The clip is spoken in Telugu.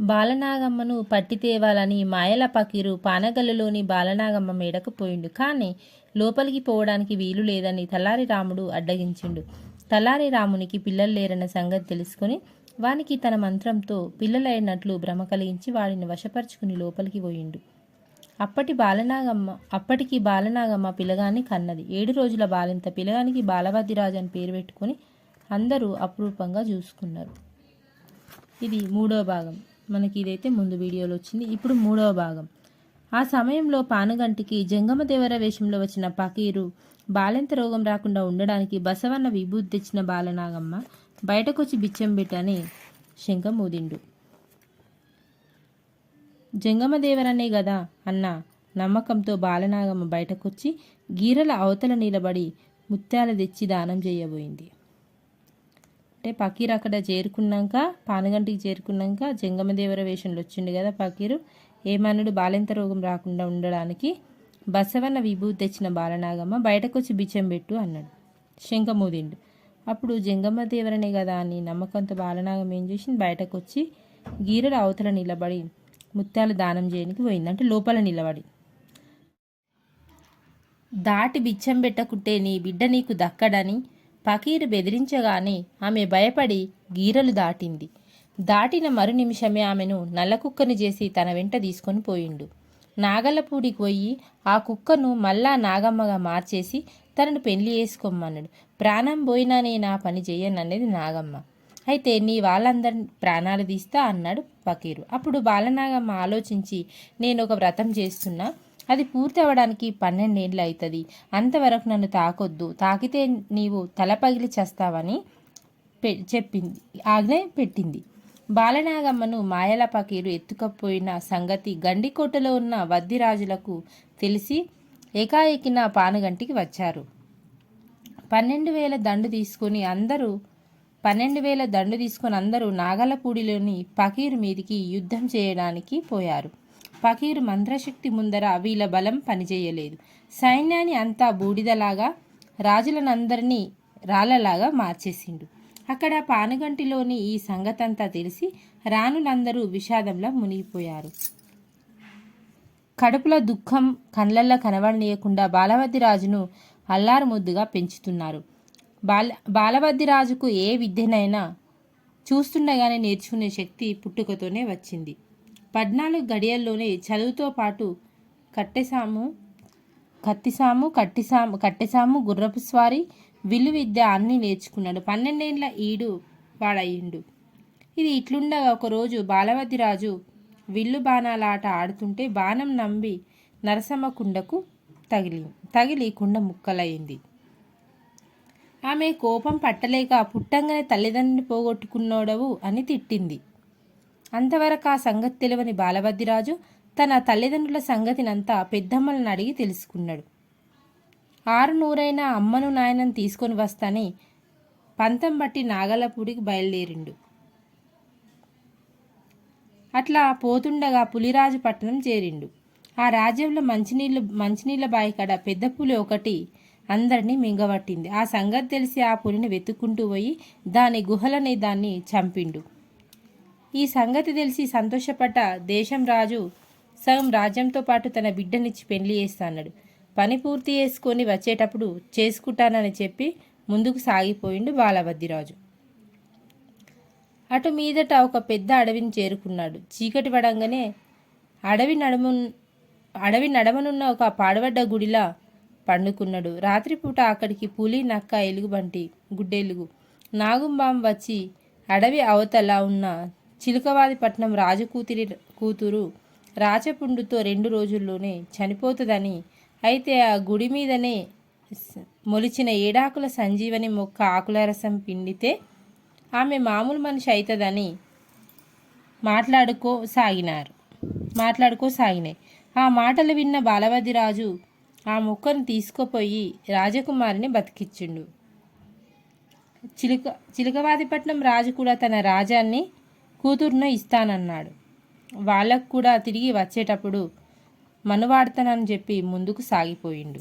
బాలనాగమ్మను పట్టి తేవాలని మాయల పకీరు పానగల్లులోని బాలనాగమ్మ మేడకు పోయిండు. కానీ లోపలికి పోవడానికి వీలు లేదని తలారి రాముడు అడ్డగించిండు. తలారి రామునికి పిల్లలు లేరన్న సంగతి తెలుసుకుని వానికి తన మంత్రంతో పిల్లలైనట్లు భ్రమ కలిగించి వాడిని వశపరుచుకుని లోపలికి పోయిండు. అప్పటి బాలనాగమ్మ అప్పటికి బాలనాగమ్మ పిలగాన్ని కన్నది. ఏడు రోజుల బాలింత పిలగానికి బాలవద్దిరాజు అని పేరు పెట్టుకుని అందరూ అపురూపంగా చూసుకున్నారు. ఇది మూడో భాగం. మనకి ఇదైతే ముందు వీడియోలో వచ్చింది. ఇప్పుడు మూడవ భాగం. ఆ సమయంలో పానుగంటికి జంగమదేవర వేషంలో వచ్చిన పకీరు బాలెంత రోగం రాకుండా ఉండడానికి బసవన్న విభూతి తెచ్చిన బాలనాగమ్మ బయటకొచ్చి బిచ్చం పెట్టని శంఖ మూదిండు జంగమదేవరనే గదా అన్న నమ్మకంతో బాలనాగమ్మ బయటకొచ్చి గీరల అవతల నిలబడి ముత్యాలు తెచ్చి దానం చేయబోయింది. అంటే పకీర్ అక్కడ చేరుకున్నాక పానగంటికి చేరుకున్నాక జంగమదేవర వేషంలో వచ్చిండు కదా పకీరు. ఏమనుడు బాలెంత రోగం రాకుండా ఉండడానికి బసవన్న విభూతి తెచ్చిన బాలనాగమ్మ బయటకొచ్చి బిచ్చం పెట్టు అన్నాడు. శంఖమూదిండు అప్పుడు జంగమదేవరనే కదా అని నమ్మకంతో బాలనాగం ఏం చేసింది? బయటకు వచ్చి గీరల అవతల నిలబడి ముత్యాలు దానం చేయడానికి పోయింది. అంటే లోపల నిలబడి. దాటి బిచ్చం పెట్టకుంటే నీ బిడ్డ నీకు దక్కడని పకీరు బెదిరించగానే ఆమె భయపడి గీరలు దాటింది. దాటిన మరు నిమిషమే ఆమెను నల్లకుక్కను చేసి తన వెంట తీసుకొని పోయిండు. నాగలపూడికి పోయి ఆ కుక్కను మళ్ళా నాగమ్మగా మార్చేసి తనను పెళ్ళి చేసుకోమన్నాడు. ప్రాణం పోయినా నేను ఆ పని చెయ్యననేది నాగమ్మ. అయితే నీ వాళ్ళందరి ప్రాణాలు తీస్తా అన్నాడు ఫకీరు. అప్పుడు బాలనాగమ్మ ఆలోచించి నేను ఒక వ్రతం చేస్తున్నా. అది పూర్తి అవ్వడానికి పన్నెండేళ్ళు అవుతుంది అంతవరకు నన్ను తాకొద్దు. తాకితే నీవు తల పగిలి చేస్తావని పె చెప్పింది. ఆజ్ఞ పెట్టింది. బాలనాగమ్మను మాయల పకీరు ఎత్తుకపోయిన సంగతి గండికోటలో ఉన్న వద్దిరాజులకు తెలిసి ఏకాఏకిన పానుగంటికి వచ్చారు. పన్నెండు వేల దండు తీసుకొని అందరూ పన్నెండు వేల దండు తీసుకొని అందరూ నాగలపూడిలోని పకీరు మీదికి యుద్ధం చేయడానికి పోయారు. ఫకీర్ మంత్రశక్తి ముందర వీళ్ళ బలం పనిచేయలేదు. సైన్యాన్ని అంతా బూడిదలాగా రాజులనందరినీ రాళ్ళలాగా మార్చేసిండు. అక్కడ పానుగంటిలోని ఈ సంగతంతా తెలిసి రాణులందరూ విషాదంలో మునిగిపోయారు. కడుపులో దుఃఖం కళ్ళల్లో కనబడనీయకుండా బాలవతి రాజును అల్లారు ముద్దుగా పెంచుతున్నారు. బాల బాలవద్ది రాజుకు ఏ విద్యనైనా చూస్తుండగానే నేర్చుకునే శక్తి పుట్టుకతోనే వచ్చింది. పద్నాలుగు గడియల్లోనే చదువుతో పాటు కట్టెసాము కత్తిసాము కట్టిసాము కట్టెసాము గుర్రపు స్వారీ విల్లు విద్య అన్నీ నేర్చుకున్నాడు. పన్నెండేండ్ల ఈడు వాడయ్యిండు. ఇది ఇట్లుండగా ఒకరోజు బాలవతిరాజు విల్లు బాణాల ఆట ఆడుతుంటే బాణం నంబి నరసమ్మ కుండకు తగిలి తగిలి కుండ ముక్కలయ్యింది. ఆమె కోపం పట్టలేక పుట్టంగానే తల్లిదండ్రుని పోగొట్టుకున్నోడవు అని తిట్టింది. అంతవరకు ఆ సంగతి తెలియని బాలభద్రిరాజు తన తల్లిదండ్రుల సంగతినంతా పెద్దమ్మలను అడిగి తెలుసుకున్నాడు. ఆరు నూరైన అమ్మను నాయనను తీసుకొని వస్తాని పంతం బట్టి నాగలపూడికి బయలుదేరిండు. అట్లా పోతుండగా పులిరాజు పట్టణం చేరిండు. ఆ రాజ్యంలో మంచినీళ్ళు మంచినీళ్ళ బావి కాడ పెద్ద పులి ఒకటి అందరినీ మింగబట్టింది. ఆ సంగతి తెలిసి ఆ పులిని వెతుక్కుంటూ పోయి దాని గుహలని దాన్ని చంపిండు. ఈ సంగతి తెలిసి సంతోషపడ్డ దేశం రాజు సగం రాజ్యంతో పాటు తన బిడ్డనిచ్చి పెళ్ళి చేస్తాడు పని పూర్తి చేసుకొని వచ్చేటప్పుడు చేసుకుంటానని చెప్పి ముందుకు సాగిపోయిండు బాలవద్దిరాజు అటు మీదట ఒక పెద్ద అడవిని చేరుకున్నాడు. చీకటి పడంగానే అడవి నడుము అడవి నడమనున్న ఒక పాడబడ్డ గుడిలా పండుకున్నాడు. రాత్రిపూట అక్కడికి పులి నక్క ఎలుగుబంటి గుడ్డెలుగు నాగుంబాం వచ్చి అడవి అవతల ఉన్న చిలుకవాదిపట్నం రాజు కూతురి కూతురు రాచపుండుతో రెండు రోజుల్లోనే చనిపోతుందని అయితే ఆ గుడి మీదనే మొలిచిన ఏడాకుల సంజీవని మొక్క ఆకుల రసం పిండితే ఆమె మామూలు మనిషి అవుతుందని మాట్లాడుకోసాగినారు. మాట్లాడుకోసాగినాయి. ఆ మాటలు విన్న బాలవదిరాజు ఆ మొక్కను తీసుకుపోయి రాజకుమారిని బతికిచ్చిండు. చిలుక చిలుకవాదిపట్నం రాజు కూడా తన రాజాన్ని కూతుర్ను ఇస్తానన్నాడు. వాళ్ళకు కూడా తిరిగి వచ్చేటప్పుడు మనువాడతానని చెప్పి ముందుకు సాగిపోయిండు.